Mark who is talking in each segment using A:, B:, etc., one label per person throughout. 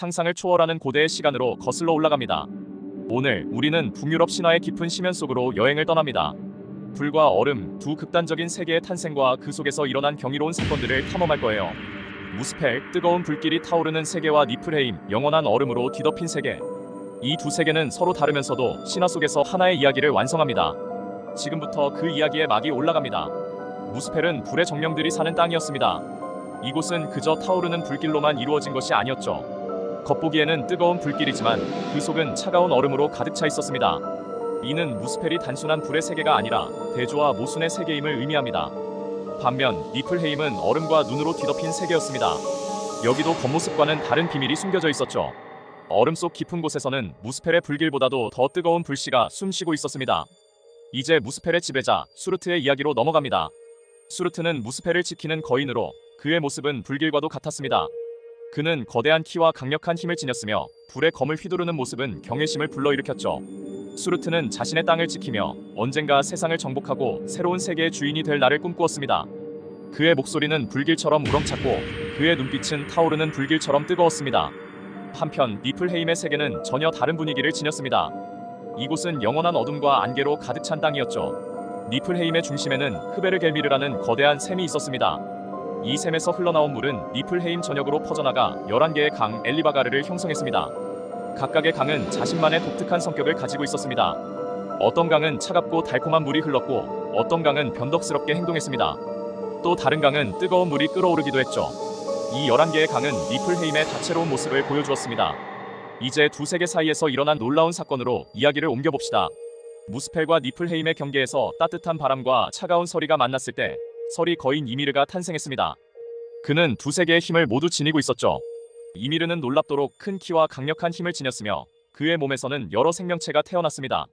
A: 상상을 초월하는 고대의 시간으로 거슬러 올라갑니다. 오늘 우리는 북유럽 신화의 깊은 심연 속으로 여행을 떠납니다. 불과 얼음 두 극단적인 세계의 탄생과 그 속에서 일어난 경이로운 사건들을 탐험할 거예요. 무스펠 뜨거운 불길이 타오르는 세계와 니플헤임 영원한 얼음으로 뒤덮인 세계. 이 두 세계는 서로 다르면서도 신화 속에서 하나의 이야기를 완성합니다. 지금부터 그 이야기의 막이 올라갑니다. 무스펠은 불의 정령들이 사는 땅이었습니다. 이곳은 그저 타오르는 불길로만 이루어진 것이 아니었죠. 겉보기에는 뜨거운 불길이지만 그 속은 차가운 얼음으로 가득 차 있었습니다. 이는 무스펠이 단순한 불의 세계가 아니라 대조와 모순의 세계임을 의미합니다. 반면 니플헤임은 얼음과 눈으로 뒤덮인 세계였습니다. 여기도 겉모습과는 다른 비밀이 숨겨져 있었죠. 얼음 속 깊은 곳에서는 무스펠의 불길보다도 더 뜨거운 불씨가 숨쉬고 있었습니다. 이제 무스펠의 지배자 수르트의 이야기로 넘어갑니다. 수르트는 무스펠을 지키는 거인으로 그의 모습은 불길과도 같았습니다. 그는 거대한 키와 강력한 힘을 지녔으며 불의 검을 휘두르는 모습은 경외심을 불러일으켰죠. 수르트는 자신의 땅을 지키며 언젠가 세상을 정복하고 새로운 세계의 주인이 될 날을 꿈꾸었습니다. 그의 목소리는 불길처럼 우렁찼고 그의 눈빛은 타오르는 불길처럼 뜨거웠습니다. 한편 니플헤임의 세계는 전혀 다른 분위기를 지녔습니다. 이곳은 영원한 어둠과 안개로 가득 찬 땅이었죠. 니플헤임의 중심에는 흐베르겔미르라는 거대한 샘이 있었습니다. 이 샘에서 흘러나온 물은 니플헤임 전역으로 퍼져나가 11개의 강 엘리바가르를 형성했습니다. 각각의 강은 자신만의 독특한 성격을 가지고 있었습니다. 어떤 강은 차갑고 달콤한 물이 흘렀고 어떤 강은 변덕스럽게 행동했습니다. 또 다른 강은 뜨거운 물이 끓어오르기도 했죠. 이 11개의 강은 니플헤임의 다채로운 모습을 보여주었습니다. 이제 두 세계 사이에서 일어난 놀라운 사건으로 이야기를 옮겨봅시다. 무스펠과 니플헤임의 경계에서 따뜻한 바람과 차가운 서리가 만났을 때 서리 거인 이미르가 탄생했습니다. 그는 두 세계의 힘을 모두 지니고 있었죠. 이미르는 놀랍도록 큰 키와 강력한 힘을 지녔으며 그의 몸에서는 여러 생명체가 태어났습니다.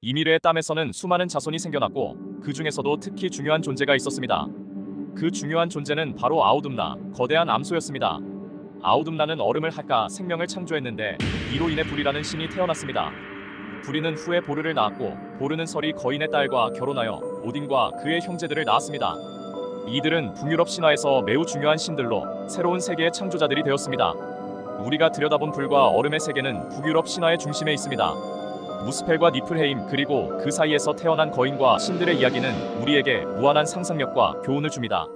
A: 이미르의 땀에서는 수많은 자손이 생겨났고 그 중에서도 특히 중요한 존재가 있었습니다. 그 중요한 존재는 바로 아우둠나, 거대한 암소였습니다. 아우둠나는 얼음을 할까 생명을 창조했는데 이로 인해 불이라는 신이 태어났습니다. 불이는 후에 보르를 낳았고 보르는 설이 거인의 딸과 결혼하여 오딘과 그의 형제들을 낳았습니다. 이들은 북유럽 신화에서 매우 중요한 신들로 새로운 세계의 창조자들이 되었습니다. 우리가 들여다본 불과 얼음의 세계는 북유럽 신화의 중심에 있습니다. 무스펠과 니플헤임 그리고 그 사이에서 태어난 거인과 신들의 이야기는 우리에게 무한한 상상력과 교훈을 줍니다.